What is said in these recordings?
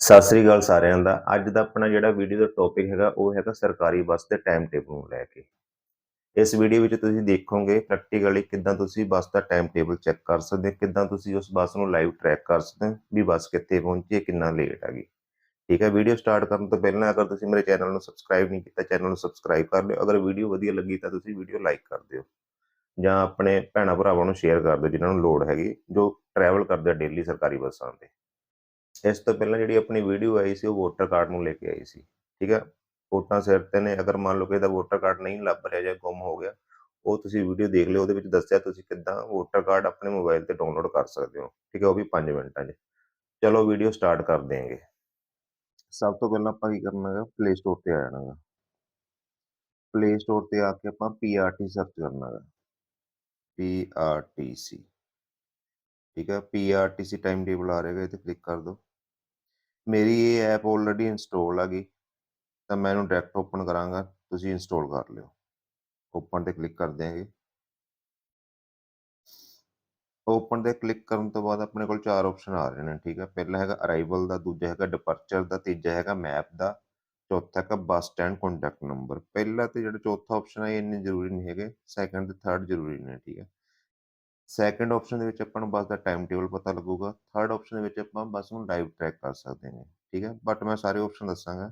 ਸਤਿ ਸ੍ਰੀ ਅਕਾਲ ਸਾਰਿਆਂ ਦਾ। ਅੱਜ ਦਾ ਆਪਣਾ ਜਿਹੜਾ ਵੀਡੀਓ ਦਾ ਟੌਪਿਕ ਹੈਗਾ, ਉਹ ਹੈਗਾ ਸਰਕਾਰੀ ਬੱਸ ਦੇ ਟਾਈਮ ਟੇਬਲ ਨੂੰ ਲੈ ਕੇ। ਇਸ ਵੀਡੀਓ ਵਿੱਚ ਤੁਸੀਂ ਦੇਖੋਗੇ ਪ੍ਰੈਕਟੀਕਲੀ ਕਿੱਦਾਂ ਤੁਸੀਂ ਬੱਸ ਦਾ ਟਾਈਮ ਟੇਬਲ ਚੈੱਕ ਕਰ ਸਕਦੇ ਹੋ, ਕਿੱਦਾਂ ਤੁਸੀਂ ਉਸ ਬੱਸ ਨੂੰ ਲਾਈਵ ਟਰੈਕ ਕਰ ਸਕਦੇ ਹੋ, ਵੀ ਬੱਸ ਕਿੱਥੇ ਪਹੁੰਚੀ ਹੈ, ਕਿੰਨਾ ਲੇਟ ਆ ਗਈ ਠੀਕ ਹੈ ਵੀਡੀਓ ਸਟਾਰਟ ਕਰਨ ਤੋਂ ਪਹਿਲਾਂ ਅਗਰ ਤੁਸੀਂ ਮੇਰੇ ਚੈਨਲ ਨੂੰ ਸਬਸਕ੍ਰਾਈਬ ਨਹੀਂ ਕੀਤਾ ਚੈਨਲ ਨੂੰ ਸਬਸਕ੍ਰਾਈਬ ਕਰ ਲਿਓ। ਅਗਰ ਵੀਡੀਓ ਵਧੀਆ ਲੱਗੀ ਤਾਂ ਤੁਸੀਂ ਵੀਡੀਓ ਲਾਈਕ ਕਰ ਦਿਓ। ਜਾਂ ਆਪਣੇ ਭੈਣਾਂ ਭਰਾਵਾਂ ਨੂੰ ਸ਼ੇਅਰ ਕਰ ਦਿਓ, ਜਿਨ੍ਹਾਂ ਨੂੰ ਲੋੜ ਹੈਗੀ, ਜੋ ਟਰੈਵਲ ਕਰਦੇ ਆ ਡੇਲੀ ਸਰਕਾਰੀ ਬੱਸਾਂ ਤੇ। ਇਸ ਤੋਂ ਪਹਿਲਾਂ ਜਿਹੜੀ ਆਪਣੀ ਵੀਡੀਓ ਆਈ ਸੀ, ਉਹ ਵੋਟਰ ਕਾਰਡ ਨੂੰ ਲੈ ਕੇ ਆਈ ਸੀ, ਠੀਕ ਹੈ ਵੋਟਾਂ ਸਿਰ ਤੇ ਨੇ, ਅਗਰ ਮੰਨ ਲਓ ਕਿ ਇਹਦਾ ਵੋਟਰ ਕਾਰਡ ਨਹੀਂ ਲੱਭ ਰਿਹਾ ਜਾਂ ਗੁੰਮ ਹੋ ਗਿਆ, ਉਹ ਤੁਸੀਂ ਵੀਡੀਓ ਦੇਖ ਲਿਓ, ਉਹਦੇ ਵਿੱਚ ਦੱਸਿਆ ਤੁਸੀਂ ਕਿੱਦਾਂ ਵੋਟਰ ਕਾਰਡ ਆਪਣੇ ਮੋਬਾਈਲ ਤੇ ਡਾਊਨਲੋਡ ਕਰ ਸਕਦੇ ਹੋ, ਠੀਕ ਹੈ ਉਹ ਵੀ 5 ਮਿੰਟਾਂ 'ਚ। ਚਲੋ ਵੀਡੀਓ ਸਟਾਰਟ ਕਰ ਦੇਂਗੇ ਸਭ ਤੋਂ ਪਹਿਲਾਂ ਆਪਾਂ ਕੀ ਕਰਨਾ ਹੈਗਾ? ਪਲੇ ਸਟੋਰ ਤੇ ਆ ਜਾਣਾ ਹੈਗਾ। ਪਲੇ ਸਟੋਰ ਤੇ ਆ ਕੇ ਆਪਾਂ ਪੀਆਰਟੀ ਸਰਚ ਕਰਨਾ ਹੈਗਾ। ਪੀਆਰਟੀਸੀ ਠੀਕ ਹੈ ਪੀਆਰਟੀਸੀ ਟਾਈਮ ਟੇਬਲ ਆ ਰਿਹਾ ਹੈ ਤੇ ਕਲਿੱਕ ਕਰ ਦਿਓ। ਮੇਰੀ ਇਹ ਐਪ ਆਲਰੇਡੀ ਇੰਸਟਾਲ ਹੈਗੀ ਤਾਂ ਮੈਂ ਇਹਨੂੰ ਡਾਇਰੈਕਟ ਓਪਨ ਕਰਾਂਗਾ, ਤੁਸੀਂ ਇੰਸਟਾਲ ਕਰ ਲਿਓ। ਓਪਨ ਤੇ ਕਲਿੱਕ ਕਰ ਦਿਆਂਗੇ। ਓਪਨ ਤੇ ਕਲਿੱਕ ਕਰਨ ਤੋਂ ਬਾਅਦ ਆਪਣੇ ਕੋਲ ਚਾਰ ਆਪਸ਼ਨ ਆ ਰਹੇ ਨੇ, ਠੀਕ ਹੈ ਪਹਿਲਾ ਹੈਗਾ ਅਰਾਈਵਲ ਦਾ, ਦੂਜਾ ਹੈਗਾ ਡਿਪਾਰਚਰ ਦਾ, ਤੀਜਾ ਹੈਗਾ ਮੈਪ ਦਾ, ਚੌਥਾ ਹੈਗਾ ਬੱਸ ਸਟੈਂਡ ਕੰਟੈਕਟ ਨੰਬਰ ਪਹਿਲਾ ਤੇ ਜਿਹੜਾ ਚੌਥਾ ਆਪਸ਼ਨ ਹੈ ਇਹ ਇੰਨੇ ਜ਼ਰੂਰੀ ਨਹੀਂ ਹੈਗੇ ਸੈਕੰਡ ਤੇ ਥਰਡ ਜ਼ਰੂਰੀ ਨੇ, ਠੀਕ ਹੈ ਸੈਕੰਡ ਆਪਸ਼ਨ ਦੇ ਵਿੱਚ ਆਪਾਂ ਨੂੰ ਬੱਸ ਦਾ ਟਾਈਮ ਟੇਬਲ ਪਤਾ ਲੱਗੂਗਾ। ਥਰਡ ਆਪਸ਼ਨ ਦੇ ਵਿੱਚ ਆਪਾਂ ਬੱਸ ਨੂੰ ਲਾਈਵ ਟਰੈਕ ਕਰ ਸਕਦੇ ਹਾਂ। ਠੀਕ ਹੈ? ਬਟ ਮੈਂ ਸਾਰੇ ਆਪਸ਼ਨ ਦੱਸਾਂਗਾ।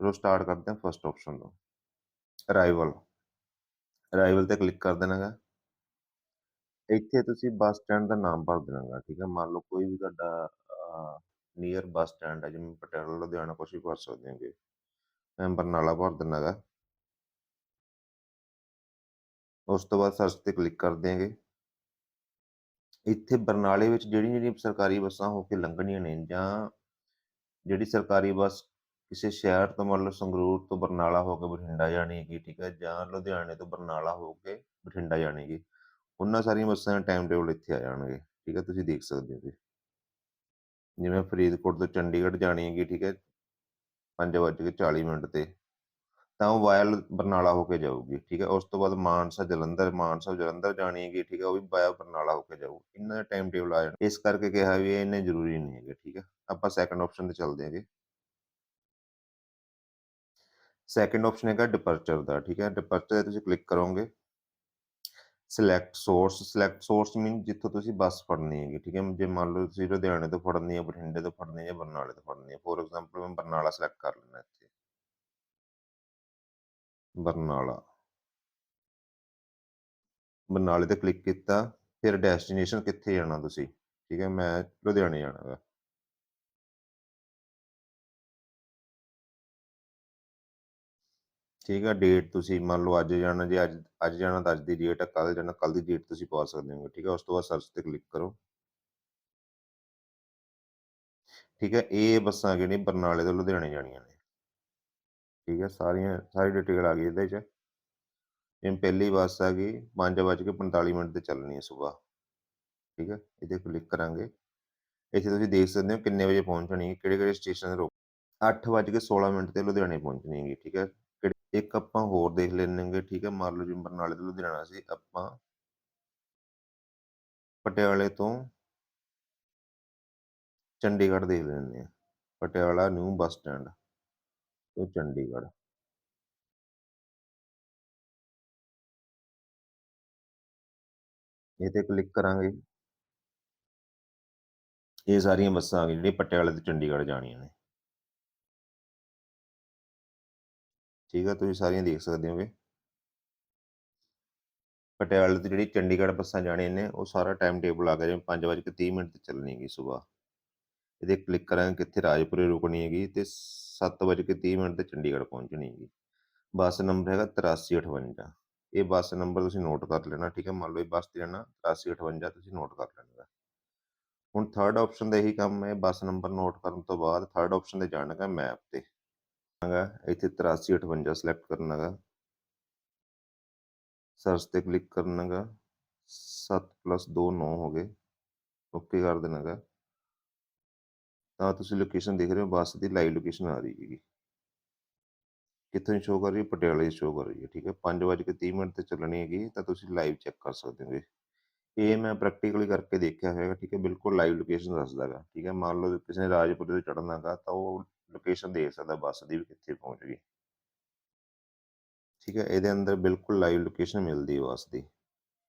ਚਲੋ ਸਟਾਰਟ ਕਰਦੇ ਹਾਂ ਫਸਟ ਆਪਸ਼ਨ ਤੋਂ। ਅਰਾਈਵਲ ਅਰਾਈਵਲ ਤੇ ਕਲਿੱਕ ਕਰ ਦੇਣਾ ਹੈਗਾ ਇੱਥੇ ਤੁਸੀਂ ਬੱਸ ਸਟੈਂਡ ਦਾ ਨਾਮ ਭਰ ਦੇਣਾ ਹੈਗਾ ਠੀਕ ਹੈ? ਮੰਨ ਲਓ ਕੋਈ ਵੀ ਤੁਹਾਡਾ ਨੀਅਰ ਬੱਸ ਸਟੈਂਡ ਹੈ, ਜਿਵੇਂ ਪਟਿਆਲਾ, ਲੁਧਿਆਣਾ, ਕੁਛ ਵੀ ਭਰ ਸਕਦੇ ਹੋਗੇ। ਮੈਂ ਬਰਨਾਲਾ ਭਰ ਦੇਣਾ ਹੈਗਾ ਉਸ ਤੋਂ ਬਾਅਦ ਸਰਚ ਤੇ ਕਲਿੱਕ ਕਰ ਦਿਆਂਗੇ ਇੱਥੇ ਬਰਨਾਲੇ ਵਿੱਚ ਜਿਹੜੀ ਜਿਹੜੀ ਸਰਕਾਰੀ ਬੱਸਾਂ ਹੋ ਕੇ ਲੰਘਣੀਆਂ ਨੇ ਜਾਂ ਜਿਹੜੀ ਸਰਕਾਰੀ ਬੱਸ ਕਿਸੇ ਸ਼ਹਿਰ ਤੋਂ ਮੰਨ ਲਓ ਸੰਗਰੂਰ ਤੋਂ ਬਰਨਾਲਾ ਹੋ ਕੇ ਬਠਿੰਡਾ ਜਾਣੀ ਹੈਗੀ ਠੀਕ ਹੈ, ਜਾਂ ਲੁਧਿਆਣੇ ਤੋਂ ਬਰਨਾਲਾ ਹੋ ਕੇ ਬਠਿੰਡਾ ਜਾਣੀ ਹੈਗੀ ਉਹਨਾਂ ਸਾਰੀਆਂ ਬੱਸਾਂ ਦੇ ਟਾਈਮ ਟੇਬਲ ਇੱਥੇ ਆ ਜਾਣਗੇ, ਠੀਕ ਹੈ, ਤੁਸੀਂ ਦੇਖ ਸਕਦੇ ਹੋ ਜੀ। ਜਿਵੇਂ ਫਰੀਦਕੋਟ ਤੋਂ ਚੰਡੀਗੜ੍ਹ ਜਾਣੀ ਹੈਗੀ ਠੀਕ ਹੈ 5:40 ਮਿੰਟ ਤੇ। ਤਾਂ ਉਹ ਵਾਇਲ ਬਰਨਾਲਾ ਹੋ ਕੇ ਜਾਊਗੀ, ਠੀਕ ਹੈ? ਉਸ ਤੋਂ ਬਾਅਦ ਮਾਨਸਾ, ਜਲੰਧਰ ਮਾਨਸਾ, ਜਲੰਧਰ ਜਾਣੀ ਹੈਗੀ, ਠੀਕ ਹੈ? ਉਹ ਵੀ ਵਾਇਆ ਬਰਨਾਲਾ ਹੋ ਕੇ ਜਾਊ। ਇਹਨਾਂ ਦਾ ਟਾਈਮ ਟੇਬਲ ਆ ਜਾਣਾ। ਇਸ ਕਰਕੇ ਕਿਹਾ ਵੀ ਇਹ ਇੰਨੇ ਜ਼ਰੂਰੀ ਨਹੀਂ ਹੈਗੇ, ਠੀਕ ਹੈ? ਆਪਾਂ ਸੈਕੰਡ ਆਪਸ਼ਨ ਤੇ ਚੱਲਦੇ ਹਾਂਗੇ। ਸੈਕੰਡ ਆਪਸ਼ਨ ਹੈਗਾ ਡਿਪਾਰਚਰ ਦਾ, ਠੀਕ ਹੈ? ਡਿਪਾਰਚਰ ਤੇ ਤੁਸੀਂ ਕਲਿੱਕ ਕਰੋਗੇ। Select source select source mean ਜਿੱਥੋਂ ਤੁਸੀਂ ਬੱਸ ਫੜਨੀ ਹੈਗੀ, ਠੀਕ ਹੈ? ਜੇ ਮੰਨ ਲਓ ਤੁਸੀਂ ਲੁਧਿਆਣੇ ਤੋਂ ਫੜਨੀ ਹੈ, ਬਠਿੰਡੇ ਤੋਂ ਫੜਨੀ ਹੈ ਬਰਨਾਲੇ ਤੋਂ ਫੜਨੀ ਹੈ। ਫੋਰ ਐਗਜ਼ਾਮਪਲ ਮੈਂ ਬਰਨਾਲਾ ਸਿਲੈਕਟ ਕਰ ਲੈਣਾ ਇੱਥੇ। ਬਰਨਾਲਾ। ਬਰਨਾਲੇ ਤੇ ਕਲਿੱਕ ਕੀਤਾ, ਫਿਰ ਡੈਸਟੀਨੇਸ਼ਨ ਕਿੱਥੇ ਜਾਣਾ ਤੁਸੀਂ? ਠੀਕ ਹੈ, ਮੈਂ ਲੁਧਿਆਣੇ ਜਾਣਾ ਹੈ ਠੀਕ ਹੈ ਡੇਟ ਤੁਸੀਂ ਮੰਨ ਲਓ ਅੱਜ ਜਾਣਾ, ਜੇ ਅੱਜ ਅੱਜ ਜਾਣਾ ਤਾਂ ਅੱਜ ਦੀ ਡੇਟ ਹੈ ਕੱਲ ਜਾਣਾ ਕੱਲ ਦੀ ਡੇਟ ਤੁਸੀਂ ਪਾ ਸਕਦੇ ਹੋ ਠੀਕ ਹੈ ਉਸ ਤੋਂ ਬਾਅਦ ਸਰਚ ਤੇ ਕਲਿੱਕ ਕਰੋ। ਠੀਕ ਹੈ, ਇਹ ਬੱਸਾਂ ਜਿਹੜੀਆਂ ਬਰਨਾਲੇ ਤੋਂ ਲੁਧਿਆਣੇ ਜਾਣੀਆਂ ਨੇ। ਠੀਕ ਹੈ, ਸਾਰੀਆਂ, ਸਾਰੀ ਡਿਟੇਲ ਆ ਗਈ ਇਹਦੇ 'ਚ। ਜਿਵੇਂ ਪਹਿਲੀ ਬੱਸ ਆ ਗਈ 5:45 ਮਿੰਟ ਤੇ ਚੱਲਣੀ ਹੈ ਸਵੇਰ ਠੀਕ ਹੈ, ਇਹਦੇ ਕਲਿੱਕ ਕਰਾਂਗੇ। ਇੱਥੇ ਤੁਸੀਂ ਦੇਖ ਸਕਦੇ ਹੋ ਕਿੰਨੇ ਵਜੇ ਪਹੁੰਚਣੀ ਹੈ ਕਿਹੜੇ ਕਿਹੜੇ ਸਟੇਸ਼ਨ ਤੇ ਰੁਕ 8:16 ਮਿੰਟ ਤੇ ਲੁਧਿਆਣੇ ਪਹੁੰਚਣੀ ਹੈਗੀ, ਠੀਕ ਹੈ। ਇੱਕ ਆਪਾਂ ਹੋਰ ਦੇਖ ਲੈਣਗੇ ਠੀਕ ਹੈ, ਮੰਨ ਲਓ ਜਿਵੇਂ ਬਰਨਾਲੇ ਤੋਂ ਲੁਧਿਆਣਾ ਸੀ, ਆਪਾਂ ਪਟਿਆਲੇ ਤੋਂ ਚੰਡੀਗੜ੍ਹ ਦੇਖ ਲੈਂਦੇ ਆ ਪਟਿਆਲਾ ਨਿਊ ਬੱਸ ਸਟੈਂਡ। ਤੋਂ ਚੰਡੀਗੜ੍ਹ। ਇਹ ਤੇ ਕਲਿੱਕ ਕਰਾਂਗੇ। ਇਹ ਸਾਰੀਆਂ ਬੱਸਾਂ ਆ ਗਈਆਂ ਜਿਹੜੀਆਂ ਪਟਿਆਲੇ ਤੋਂ ਚੰਡੀਗੜ੍ਹ ਜਾਣੀਆਂ ਨੇ। ਠੀਕ ਆ, ਤੁਸੀਂ ਸਾਰੀਆਂ ਦੇਖ ਸਕਦੇ ਹੋਗੇ। ਪਟਿਆਲੇ ਤੋਂ ਜਿਹੜੀ ਚੰਡੀਗੜ੍ਹ ਬੱਸਾਂ ਜਾਣੀਆਂ ਨੇ, ਉਹ ਸਾਰਾ ਟਾਈਮ ਟੇਬਲ ਆ ਗਿਆ, ਜਿਵੇਂ 5:30 ਮਿੰਟ ਤੇ ਚੱਲਣੀ ਹੈਗੀ ਸਵੇਰ ਇਹਦੇ ਕਲਿੱਕ ਕਰਾਂਗੇ, ਕਿੱਥੇ ਰਾਜਪੁਰੇ ਰੁਕਣੀ ਹੈਗੀ, ਤੇ 7:30 ਮਿੰਟ ਤੇ ਚੰਡੀਗੜ੍ਹ ਪਹੁੰਚਣੀ ਹੈਗੀ ਬੱਸ ਨੰਬਰ ਹੈਗਾ 8358 ਇਹ ਬੱਸ ਨੰਬਰ ਤੁਸੀਂ ਨੋਟ ਕਰ ਲੈਣਾ, ਠੀਕ ਹੈ? ਮੰਨ ਲਓ ਇਹ ਬੱਸ ਤੇ ਜਾਣਾ 8358 ਤੁਸੀਂ ਨੋਟ ਕਰ ਲੈਣਾ ਹੁਣ ਥਰਡ ਆਪਸ਼ਨ ਦਾ ਇਹੀ ਕੰਮ ਹੈ, ਬੱਸ ਨੰਬਰ ਨੋਟ ਕਰਨ ਤੋਂ ਬਾਅਦ ਥਰਡ ਆਪਸ਼ਨ ਤੇ ਜਾਣਾਗਾ ਮੈਪ ਤੇ। ਹੈਗਾ, ਇੱਥੇ 8358 ਸਿਲੈਕਟ ਕਰਨਾਗਾ ਸਰਚ ਤੇ ਕਲਿੱਕ ਕਰਨਾਗਾ 7 2 9 ਹੋ ਗਏ। ਓਕੇ ਕਰ ਦੇਣਾਗਾ ਤਾਂ ਤੁਸੀਂ ਲੋਕੇਸ਼ਨ ਦੇਖ ਰਹੇ ਹੋ, ਬੱਸ ਦੀ ਲਾਈਵ ਲੋਕੇਸ਼ਨ ਆ ਰਹੀ ਹੈਗੀ ਕਿੱਥੋਂ ਸ਼ੋ ਕਰ ਰਹੀ ਹੈ? ਪਟਿਆਲੇ ਸ਼ੋ ਕਰ ਰਹੀ ਹੈ, ਠੀਕ ਹੈ। 5:30 ਮਿੰਟ ਤੇ ਚੱਲਣੀ ਹੈਗੀ, ਤਾਂ ਤੁਸੀਂ ਲਾਈਵ ਚੈੱਕ ਕਰ ਸਕਦੇ ਹੋਗੇ ਇਹ। ਮੈਂ ਪ੍ਰੈਕਟੀਕਲੀ ਕਰਕੇ ਦੇਖਿਆ ਹੈਗਾ, ਠੀਕ ਹੈ। ਬਿਲਕੁਲ ਲਾਈਵ ਲੋਕੇਸ਼ਨ ਦੱਸਦਾ ਹੈਗਾ, ਠੀਕ ਹੈ। ਮੰਨ ਲਓ ਕਿਸੇ ਨੇ ਰਾਜਪੁਰੇ ਤੋਂ ਚੜ੍ਹਨਾ ਹੈਗਾ, ਤਾਂ ਉਹ ਲੋਕੇਸ਼ਨ ਦੇਖ ਸਕਦਾ, ਬੱਸ ਦੀ ਵੀ ਕਿੱਥੇ ਪਹੁੰਚ ਗਈ। ਠੀਕ ਹੈ। ਇਹਦੇ ਅੰਦਰ ਬਿਲਕੁਲ ਲਾਈਵ ਲੋਕੇਸ਼ਨ ਮਿਲਦੀ ਹੈ ਬੱਸ ਦੀ।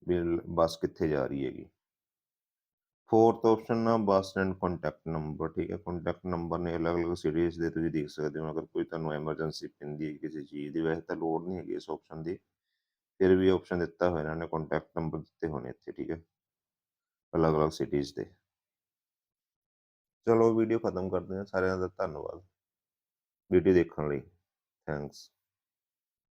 ਵੀ ਬੱਸ ਕਿੱਥੇ ਜਾ ਰਹੀ ਹੈਗੀ। ਫੋਰਥ ਆਪਸ਼ਨ ਆ ਬੱਸ ਸਟੈਂਡ ਕੰਟੈਕਟ ਨੰਬਰ ਠੀਕ ਹੈ? ਕੰਟੈਕਟ ਨੰਬਰ ਨੇ ਅਲੱਗ-ਅਲੱਗ ਸਿਟੀਜ਼ ਦੇ ਤੁਸੀਂ ਦੇਖ ਸਕਦੇ ਹੋ। ਅਗਰ ਕੋਈ ਤੁਹਾਨੂੰ ਐਮਰਜੈਂਸੀ ਪੈਂਦੀ ਹੈ ਕਿਸੇ ਚੀਜ਼ ਦੀ, ਵੈਸੇ ਤਾਂ ਲੋੜ ਨਹੀਂ ਹੈਗੀ ਇਸ ਆਪਸ਼ਨ ਦੀ। ਫਿਰ ਵੀ ਆਪਸ਼ਨ ਦਿੱਤਾ ਹੋਇਆ ਇਹਨਾਂ ਨੇ ਕੰਟੈਕਟ ਨੰਬਰ ਦਿੱਤੇ ਹੋਣੇ ਇੱਥੇ, ਠੀਕ ਹੈ? ਅਲੱਗ-ਅਲੱਗ ਸਿਟੀਜ਼ ਦੇ। ਚਲੋ ਵੀਡੀਓ ਖਤਮ ਕਰਦੇ ਹਾਂ। ਸਾਰਿਆਂ ਦਾ ਧੰਨਵਾਦ। ਵੀਡੀਓ ਦੇਖਣ ਲਈ। ਥੈਂਕਸ